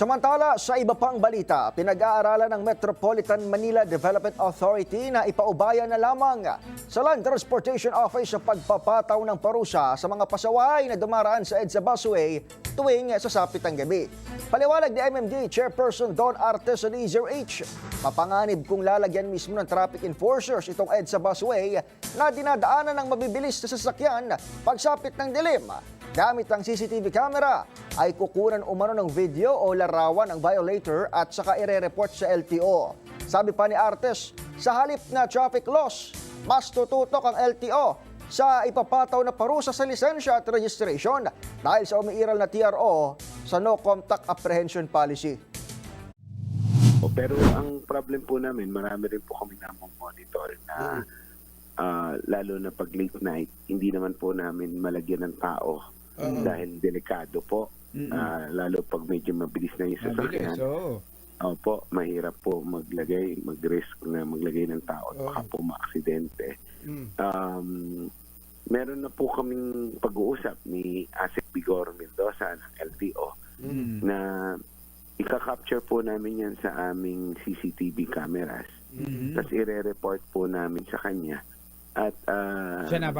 Samantala, sa iba pang balita, pinag-aaralan ng Metropolitan Manila Development Authority na ipaubaya na lamang sa Land Transportation Office sa pagpapataw ng parusa sa mga pasaway na dumaraan sa EDSA busway tuwing sasapit ang gabi. Paliwanag ni MMD Chairperson Don Artes H, mapanganib kung lalagyan mismo ng traffic enforcers itong EDSA busway na dinadaanan ng mabibilis na sasakyan pagsapit ng dilim. Gamit ang CCTV camera ay kukunan umano ng video o larawan ang violator at saka ire-report sa LTO. Sabi pa ni Artes, sa halip na traffic loss, mas tututok ang LTO sa ipapataw na parusa sa lisensya at registration dahil sa umiiral na TRO sa no contact apprehension policy. O, pero ang problem po namin, marami rin po kami monitor na ah, lalo na pag late night, hindi naman po namin malagyan ng tao dahil delikado po. Ah, lalo pag medyo mabilis na yung Mabilis, sasakyan. oo. Opo, mahirap po maglagay, mag-risk na maglagay ng tao at baka po maaksidente. Mm. Um, meron na po kaming pag-uusap ni Asik Bigor Mendoza ng LTO Mm. na ika-capture po namin yan sa aming CCTV cameras. Mhm. Tapos ire-report po namin sa kanya. At ah, Siya na